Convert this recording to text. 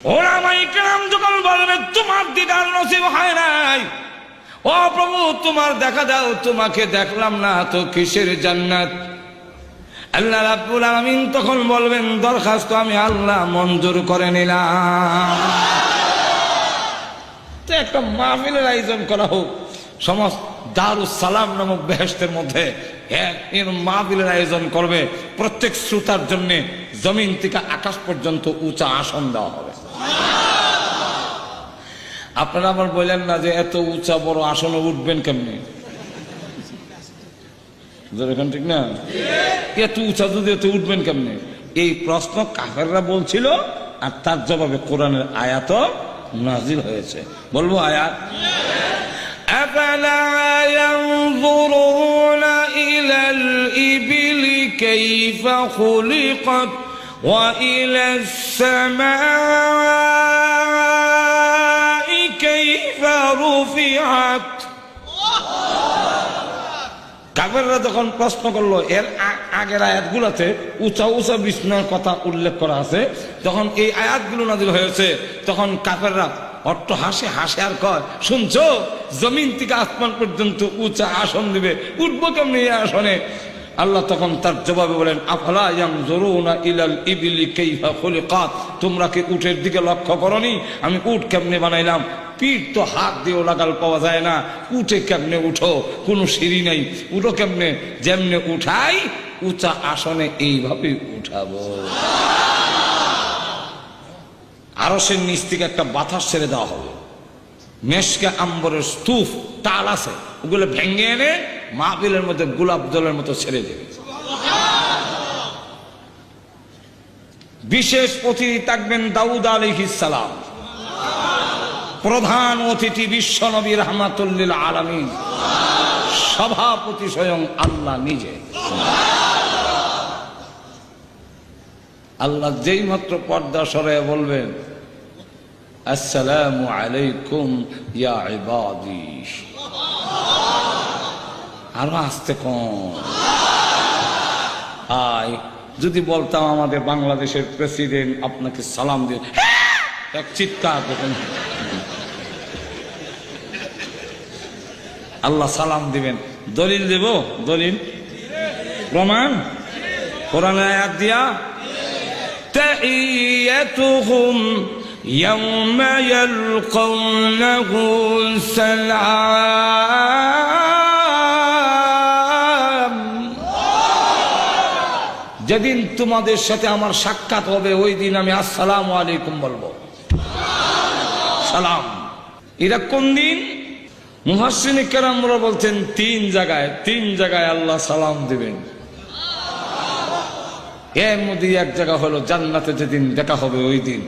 ওলামাই কেরাম যখন বলবে, তোমার দিদার নসিব হয় নাই। ও প্রভু, তোমার দেখা দাও, তোমাকে দেখলাম না তো কিসের জান্নাত? আল্লাহ রাব্বুল আলামিন তখন বলবেন, দরখাস্ত আমি আল্লাহ মঞ্জুর করে নিলাম। তো একটা মাহফিলের আয়োজন করা হোক। সমস্ত দারুস সালাম নামক বেহেস্তের মধ্যে এর মাহফিলের আয়োজন করবে। প্রত্যেক শ্রোতার জন্য জমিন থেকে আকাশ পর্যন্ত উঁচা আসন দেওয়া হবে। আপনারা আবার বললেন না যে এত উঁচা বড় আসনে উঠবেন কেমনি এখন ঠিক না এত উঁচা যদি এত উঠবেন কেমনে এই প্রশ্ন কাফেররা বলছিল আর তার জবাবে কোরআনের আয়াত নাজিল হয়েছে বলবো আয়াত أفلا ينظرون إلى الإبل كيف خلقت وإلى السماء كيف رفعت কাফেররা যখন প্রশ্ন করলো এর আ- আগের আয়াতগুলোতে উঁচা উঁচা বিষ্ণুর কথা উল্লেখ করা আছে যখন এই আয়াতগুলো নাজিল হয়েছে তখন কাফেররা অট্ট হাসে হাসে আর কয় শুনছো জমিন থেকে আসমান পর্যন্ত উঁচা আসন দিবে উঠবো কেমনি এই আসনে আল্লাহ তখন তার জবাবে বলেন, আফলা ইলাল ইবিলি কাইফা তোমরা কি উটের দিকে লক্ষ্য করনি? আমি উট কেমনে বানাইলাম? পিঠ তো হাত দিয়েও লাগাল পাওয়া যায় না। উঠে কেমনে উঠো? কোনো সিঁড়ি নেই। উঠো কেমনে? যেমনে উঠাই, উঁচা আসনে এইভাবে উঠাবো। আরও সে নিচ থেকে একটা বাতাস ছেড়ে দেওয়া হবে। মেশকে আম্বরের স্তূপ, তাল আছে। ওগুলো ভেঙে এনে মাহবিলের মধ্যে গোলাপ জলের মতো ছেড়ে দেবে। বিশেষ অতিথি থাকবেন দাউদ সালাম। প্রধান অতিথি বিশ্ব নবী রহমাতুল্লিল আলমী সভাপতি স্বয়ং আল্লাহ নিজে। আল্লাহ যেই মাত্র পর্দা সরে বলবেন, আসসালামু আলাইকুম ইয়া ইবাদি আরো আসতে কম আয় যদি বলতাম আমাদের বাংলাদেশের প্রেসিডেন্ট আপনাকে সালাম দিয়ে এক চিৎকার দেখুন আল্লাহ সালাম দিবেন দলিল দেব দলিল প্রমাণ কোরআন আয়াত দিয়া تحيتهم يوم يلقونه سلام যেদিন তোমাদের সাথে আমার সাক্ষাৎ হবে, ওই দিন আমি আসসালাম আলাইকুম বলব। সালাম। এরা কোন দিন? মুহাসিনী কেরামরা বলছেন, তিন জায়গায় তিন জায়গায় আল্লাহ সালাম দিবেন। এর মধ্যে এক জায়গা হলো, জান্নাতে যেদিন দেখা হবে, ওই দিন।